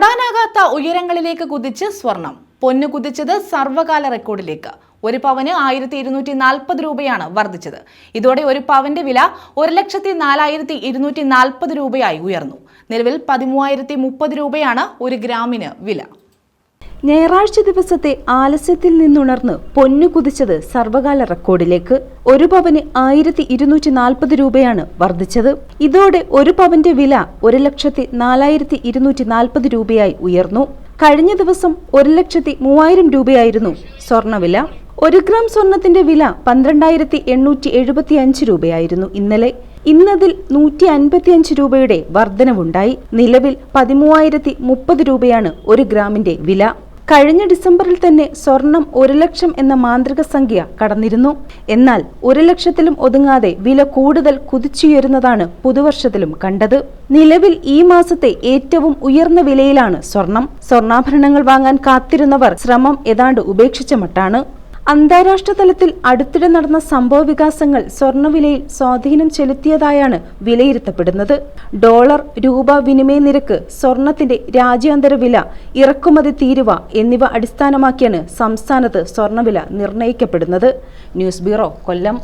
തൊടാനാകാത്ത ഉയരങ്ങളിലേക്ക് കുതിച്ച് സ്വർണം. പൊന്നു കുതിച്ചത് സർവകാല റെക്കോർഡിലേക്ക്. ഒരു പവന് ആയിരത്തി ഇരുന്നൂറ്റി നാൽപ്പത് രൂപയാണ് വർദ്ധിച്ചത്. ഇതോടെ ഒരു പവന്റെ വില ഒരു ലക്ഷത്തി നാലായിരത്തി ഇരുന്നൂറ്റി നാൽപ്പത് രൂപയായി ഉയർന്നു. നിലവിൽ പതിമൂവായിരത്തി മുപ്പത് രൂപയാണ് ഒരു ഗ്രാമിന് വില. ഞായറാഴ്ച ദിവസത്തെ ആലസ്യത്തിൽ നിന്നുണർന്ന് പൊന്നു കുതിച്ചത് സർവകാല റെക്കോർഡിലേക്ക് ഒരു പവന് ആയിരത്തി ഇരുന്നൂറ്റി നാൽപ്പത് രൂപയാണ് വർദ്ധിച്ചത്. ഇതോടെ ഒരു പവന്റെ വില ഒരു ലക്ഷത്തി നാലായിരത്തി ഇരുന്നൂറ്റി നാൽപ്പത് രൂപയായി ഉയർന്നു. കഴിഞ്ഞ ദിവസം ഒരു ലക്ഷത്തി മൂവായിരം രൂപയായിരുന്നു സ്വർണവില. ഒരു ഗ്രാം സ്വർണത്തിന്റെ വില പന്ത്രണ്ടായിരത്തി എണ്ണൂറ്റി എഴുപത്തി അഞ്ച് രൂപയായിരുന്നു ഇന്നലെ. ഇന്നതിൽ നൂറ്റി അൻപത്തിയഞ്ച് രൂപയുടെ വർധനവുണ്ടായി. നിലവിൽ പതിമൂവായിരത്തി മുപ്പത് രൂപയാണ് ഒരു ഗ്രാമിന്റെ വില. കഴിഞ്ഞ ഡിസംബറിൽ തന്നെ സ്വർണം ഒരു ലക്ഷം എന്ന മാന്ത്രിക സംഖ്യ കടന്നിരുന്നു. എന്നാൽ ഒരു ലക്ഷത്തിലും ഒതുങ്ങാതെ വില കൂടുതൽ കുതിച്ചുയരുന്നതാണ് പുതുവർഷത്തിലും കണ്ടത്. നിലവിൽ ഈ മാസത്തെ ഏറ്റവും ഉയർന്ന വിലയിലാണ് സ്വർണം. സ്വർണാഭരണങ്ങൾ വാങ്ങാൻ കാത്തിരുന്നവർ ശ്രമം ഏതാണ്ട് ഉപേക്ഷിച്ച മട്ടാണ്. അന്താരാഷ്ട്ര തലത്തിൽ അടുത്തിടെ നടന്ന സംഭവ വികാസങ്ങൾ സ്വർണവിലയിൽ സ്വാധീനം ചെലുത്തിയതായാണ് വിലയിരുത്തപ്പെടുന്നത്. ഡോളർ രൂപ വിനിമയ നിരക്ക് സ്വർണത്തിന്റെ രാജ്യാന്തര വില ഇറക്കുമതി തീരുവ എന്നിവ അടിസ്ഥാനമാക്കിയാണ് സംസ്ഥാനത്ത് സ്വർണവില നിർണയിക്കപ്പെടുന്നത് ന്യൂസ് ബ്യൂറോ കൊല്ലം.